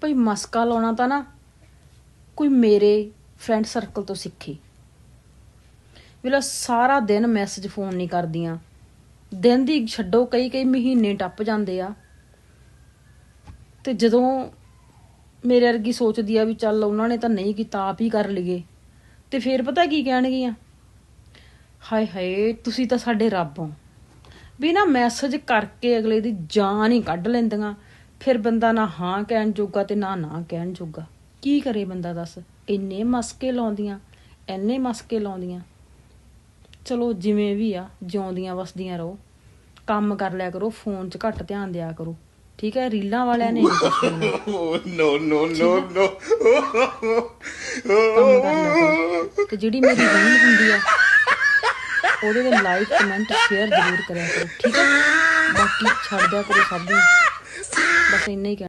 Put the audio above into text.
ਭਈ ਮਸਕਾ ਲਾਉਣਾ ਤਾਂ ਨਾ ਕੋਈ ਮੇਰੇ ਫਰੈਂਡ ਸਰਕਲ ਤੋਂ ਸਿੱਖੀ। ਵੇਲਾ ਸਾਰਾ ਦਿਨ ਮੈਸੇਜ ਫੋਨ ਨਹੀਂ ਕਰਦੀਆਂ। ਦਿਨ ਦੀ ਛੱਡੋ ਕਈ ਕਈ ਮਹੀਨੇ ਟੱਪ ਜਾਂਦੇ ਆ। ਤੇ ਜਦੋਂ ਮੇਰੇ ਵਰਗੀ ਸੋਚਦੀ ਆ ਵੀ ਚੱਲ ਉਹਨਾਂ ਨੇ ਤਾਂ ਨਹੀਂ ਕੀਤਾ, ਆਪ ਹੀ ਕਰ ਲਈਏ। ਤੇ ਫੇਰ ਪਤਾ ਕੀ ਕਹਿਣਗੀਆਂ? ਹਾਏ ਹਾਏ, ਤੁਸੀਂ ਤਾਂ ਸਾਡੇ ਰੱਬ ਹੋ। ਵੀ ਨਾ ਮੈਸੇਜ ਕਰਕੇ ਅਗਲੇ ਦੀ ਜਾਨ ਹੀ ਕੱਢ ਲੈਂਦੀਆਂ। ਫਿਰ ਬੰਦਾ ਨਾ ਹਾਂ ਕਹਿਣ ਜੋਗਾ ਤੇ ਨਾ ਨਾ ਕਹਿਣ ਜੋਗਾ। ਕੀ ਕਰੇ ਬੰਦਾ ਦੱਸ? ਇੰਨੇ ਮਸਕੇ ਲਾਉਂਦੀਆਂ ਐਨੇ ਮਸਕੇ ਲਾਉਂਦੀਆਂ। ਚਲੋ ਜਿਵੇਂ ਵੀ ਆ ਜਿਉਂਦੀਆਂ ਵਸਦੀਆਂ ਰਹੋ। ਕੰਮ ਕਰ ਲਿਆ ਕਰੋ ਫੋਨ 'ਚ ਘੱਟ ਧਿਆਨ ਦਿਆ ਕਰੋ। ਠੀਕ ਹੈ ਰੀਲਾਂ ਵਾਲਿਆਂ ਨੇ. ਕੰਮ ਕਰ ਲਿਆ ਕਰੋ। ਤੇ ਜਿਹੜੀ ਮੇਰੀ ਰੀਲ ਹੁੰਦੀ ਆ ਉਹਦੇ ਤੇ ਲਾਈਕ ਕਮੈਂਟ ਸ਼ੇਅਰ ਜ਼ਰੂਰ ਕਰਿਆ ਕਰੋ। ਠੀਕ ਹੈ? ਬਾਕੀ ਛੱਡ ਦਿਆ ਕਰੋ ਸਭ ਨੂੰ। dhaqanayga.